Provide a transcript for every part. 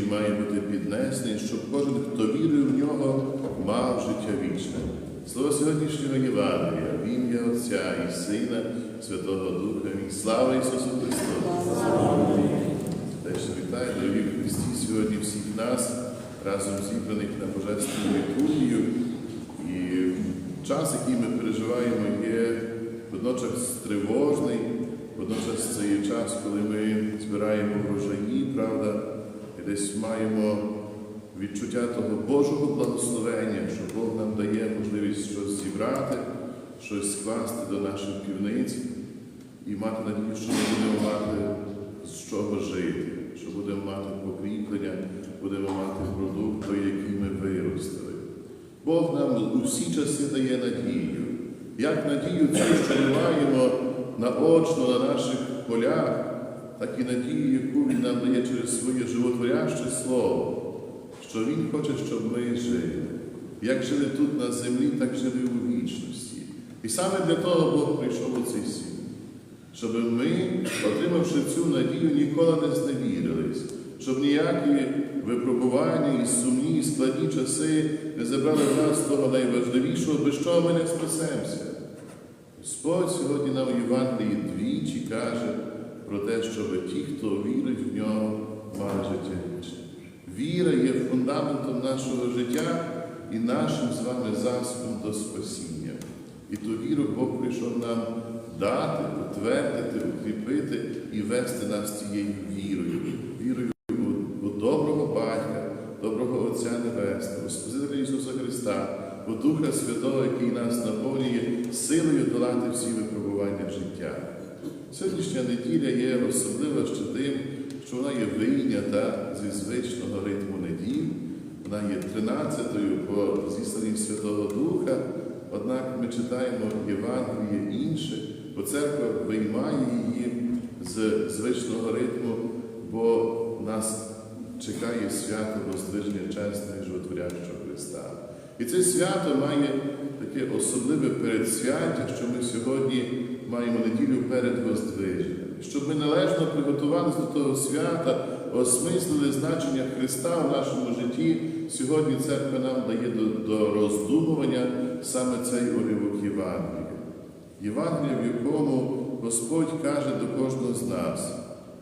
нижчий має бути піднесений, щоб кожен, хто вірує в нього, мав життя вічне. Слово сьогоднішнього Євангелія, в ім'я Отця і Сина, Святого Духа, і слава Ісусу Христу! Теж вітаю, дорогі Христі, сьогодні всіх нас, разом зібраних на Божественну літургію. І час, який ми переживаємо, є водночас тривожний, водночас це є час, коли ми збираємо врожаї, правда, десь маємо відчуття того Божого благословення, що Бог нам дає можливість щось зібрати, щось скласти до наших півниць і мати надію, що ми будемо мати з чого жити, що будемо мати покріплення, будемо мати продукт, той, який ми виростили. Бог нам у всі часи дає надію. Як надію цю, що ми маємо наочно на наших полях, так і надію, яку Він нам дає через своє животворяще слово, що Він хоче, щоб ми жили. Як жили тут на землі, так жили у вічності. І саме для того Бог прийшов у цей світ щоб ми, отримавши цю надію, ніколи не зневірились, щоб ніякі випробування і сумні, і складні часи не забрали в нас того найважливішого, без чого ми не спасемося. Господь сьогодні нам у Євангелії двічі каже про те, щоб ті, хто вірить в нього, мали життя вічне. Віра є фундаментом нашого життя і нашим з вами засобом до спасіння. І ту віру Бог прийшов нам дати, утвердити, укріпити і вести нас цією вірою, вірою у, доброго Батька, доброго Отця Небесного, Спасителя Ісуса Христа, у Духа Святого, який нас наповнює силою долати всі випробування життя. Сьогоднішня неділя є особлива ще тим, що вона є вийнята зі звичного ритму неділь, вона є 13-ю по зісланні Святого Духа. Однак ми читаємо Євангеліє інше, бо церква виймає її з звичного ритму, бо нас чекає свято Воздвиження чесного і животворящого Христа. І це свято має таке особливе передсвяття, що ми сьогодні маємо неділю перед Воздвиженням. Щоб ми належно приготувалися до того свята, осмислили значення Христа в нашому житті, сьогодні церква нам дає до, до роздумування саме цей уривок Євангелія. Євангелія, в якому Господь каже до кожного з нас,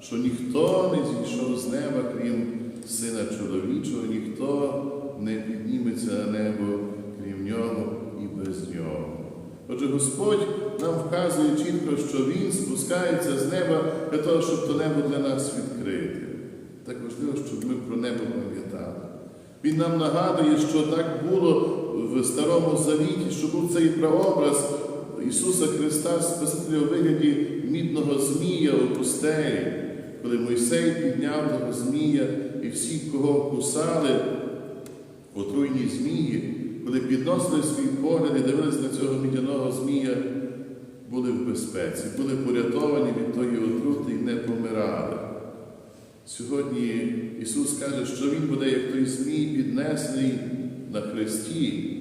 що ніхто не зійшов з неба, крім Сина чоловічого, ніхто не підніметься на небо, крім нього і без нього. Отже, Господь нам вказує чітко, що Він спускається з неба для того, щоб то небо для нас відкрити. Так важливо, щоб ми про небо пам'ятали. Він нам нагадує, що так було в Старому Завіті, що був цей прообраз Ісуса Христа Спасителя у вигляді мідного змія у пустелі, коли Мойсей підняв того змія і всі, кого кусали, отруйні змії, коли підносили свій погляд і дивилися на цього мідяного змія, були в безпеці, були порятовані від тої отрути і не помирали. Сьогодні Ісус каже, що Він буде, як той змій, піднесений на хресті,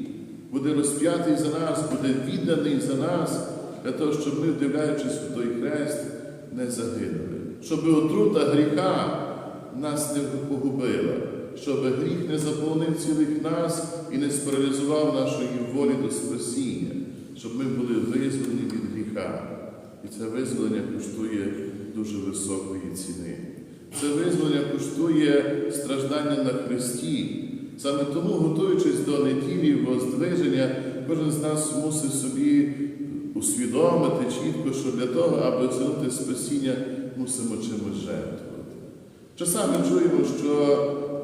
буде розп'ятий за нас, буде відданий за нас, для того, щоб ми, вдивляючись у той хрест, не загинули, щоб отрута гріха нас не погубила, щоб гріх не заполонив цілих нас і не спаралізував нашої волі до спасіння, щоб ми були визволені від гріха. І це визволення коштує дуже високої ціни. Це визволення коштує страждання на Христі. Саме тому, готуючись до неділі Воздвиження, кожен з нас мусить собі усвідомити чітко, що для того, аби осягнути спасіння, мусимо чимось жертвувати. Часами чуємо, що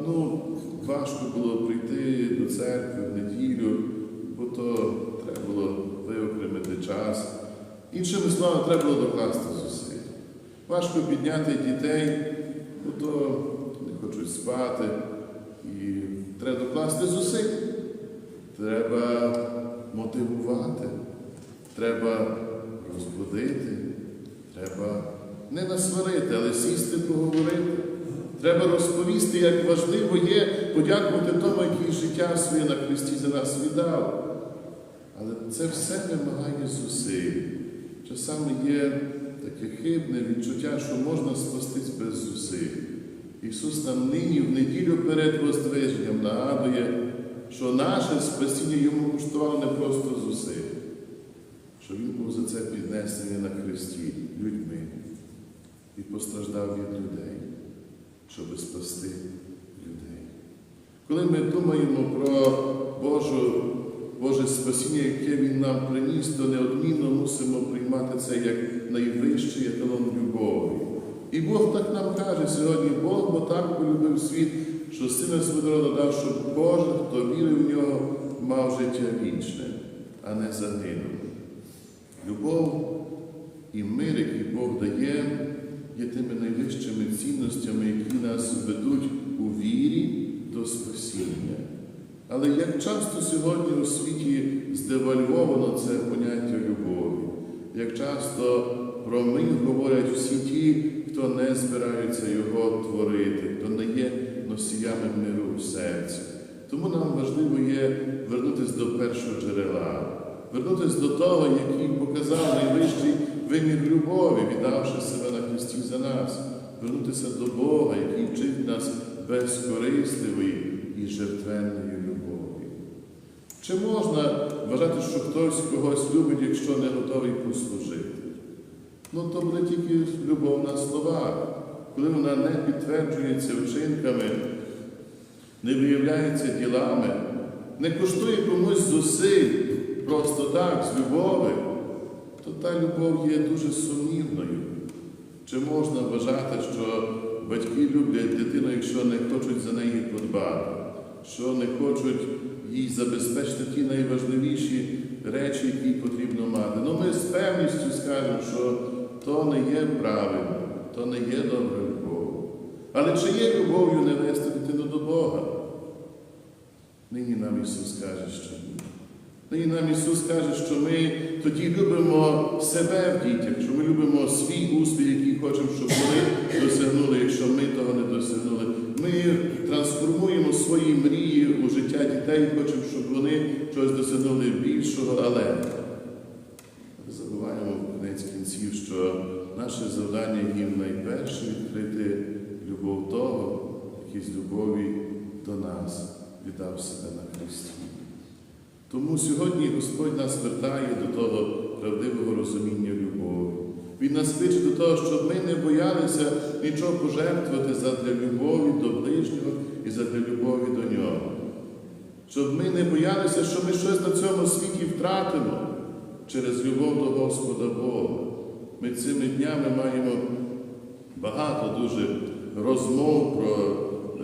ну, важко було прийти до церкви в неділю, бо то треба було виокремити час. Іншими словами, треба було докласти зусиль. Важко підняти дітей, бо то не хочуть спати. І треба докласти зусиль. Треба мотивувати, треба розбудити, треба не насварити, але сісти поговорити. Треба розповісти, як важливо є подякувати тому, який життя своє на Христі за нас віддав. Але це все вимагає зусиль. Часами є таке хибне відчуття, що можна спастись без зусиль. Ісус нам нині в неділю перед Воздвиженням нагадує, що наше спасіння йому коштувало не просто зусиль, що Він був за це піднесений на хресті людьми і постраждав від людей, щоб спасти людей. Коли ми думаємо про Божу, Боже спасіння, яке Він нам приніс, то неодмінно мусимо приймати це як найвищий еталон любові. І Бог так нам каже сьогодні, Бог бо так полюбив світ, що сина свого дав, щоб кожен, хто вірив в нього, мав життя вічне, а не загинув. Любов і мир, який Бог дає, є тими найвищими цінностями, які нас ведуть у вірі до спасіння. Але як часто сьогодні у світі здевальвовано це поняття любові, як часто про мир говорять всі ті, хто не збираються його творити, хто не є носіями миру у серці. Тому нам важливо є вернутися до першого джерела, вернутися до того, який показав найвищий вимір любові, віддавши себе на Христі за нас, вернутися до Бога, який вчить нас безкорисливої і жертвенної. Чи можна вважати, що хтось когось любить, якщо не готовий послужити? Ну, то буде тільки любов на словах, коли вона не підтверджується вчинками, не виявляється ділами, не коштує комусь зусиль просто так, з любові, то та любов є дуже сумнівною. Чи можна вважати, що батьки люблять дитину, якщо не хочуть за неї подбати, що не хочуть їй забезпечити ті найважливіші речі, які потрібно мати? Ну ми з певністю скажемо, що то не є правильно, то не є добра любов. Але чи є любов'ю не вести дитину до Бога? Нині нам Ісус каже, що ні. Нині нам Ісус каже, що ми тоді любимо себе в дітях, що ми любимо свій успіх, який хочемо, щоб вони досягнули, якщо ми того не досягнули. Ми трансформуємо свої мрії життя дітей, хочемо, щоб вони чогось досягнули більшого, але ми забуваємо в кінець кінців, що наше завдання їм найперше відкрити любов того, який з любові до нас віддав себе на Христі. Тому сьогодні Господь нас вертає до того правдивого розуміння любові. Він нас кличе до того, щоб ми не боялися нічого пожертвувати задля любові до ближнього і задля любові до нього. Щоб ми не боялися, що ми щось на цьому світі втратимо через любов до Господа Бога. Ми цими днями маємо багато дуже розмов про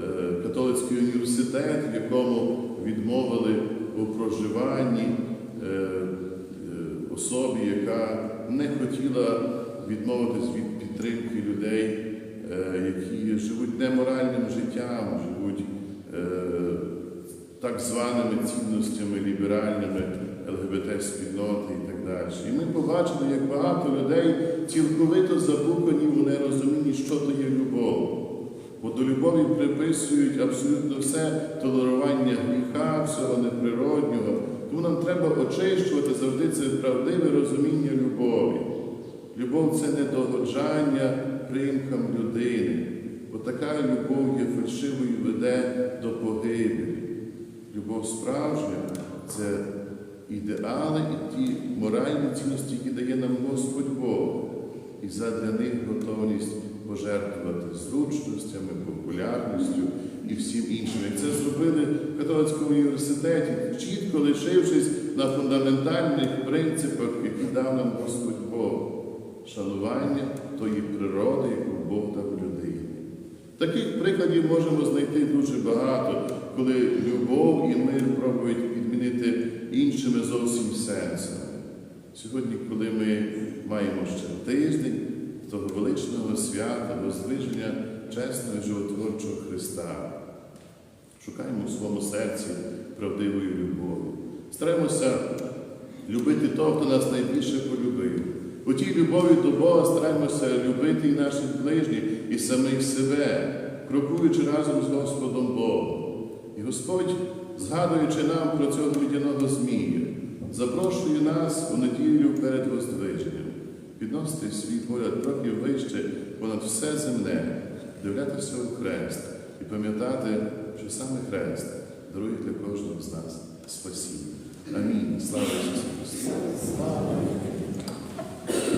е, католицький університет, в якому відмовили у проживанні е, е, особі, яка не хотіла відмовитись від підтримки людей, які живуть неморальним життям, так званими цінностями ліберальними ЛГБТ-спільноти і так далі. І ми побачили, як багато людей цілковито заблукані у нерозумінні, що то є любов. Бо до любові приписують абсолютно все толерування гріха, всього неприроднього. Тому нам треба очищувати завжди це правдиве розуміння любові. Любов це не догоджання примкам людини, бо така любов є фальшивою веде до погибелі. Любов справжня це ідеали і ті моральні цінності, які дає нам Господь Бог. І задля них готовність пожертвувати зручностями, популярністю і всім іншим. Як це зробили в католицькому університеті, чітко лишившись на фундаментальних принципах, які дав нам Господь Бог. Шанування тої природи, яку Бог дав людині. Таких прикладів можемо знайти дуже багато, коли любов і мир пробують підмінити іншими зовсім сенсами. Сьогодні, коли ми маємо ще тиждень того величного свята, воздвиження чесного животворчого Христа, шукаємо в своєму серці правдивої любові. Стараємося любити того, хто нас найбільше полюбив. У тій любові до Бога стараємося любити і наших ближніх, і самих себе, крокуючи разом з Господом Богом. І Господь, згадуючи нам про цього людяного змія, запрошує нас у неділю перед Воздвиженням, підносити свій погляд трохи вище понад все земне дивлятися у хрест і пам'ятати, що саме хрест дарує для кожного з нас спасіння. Амінь. Слава Ісусу Христу!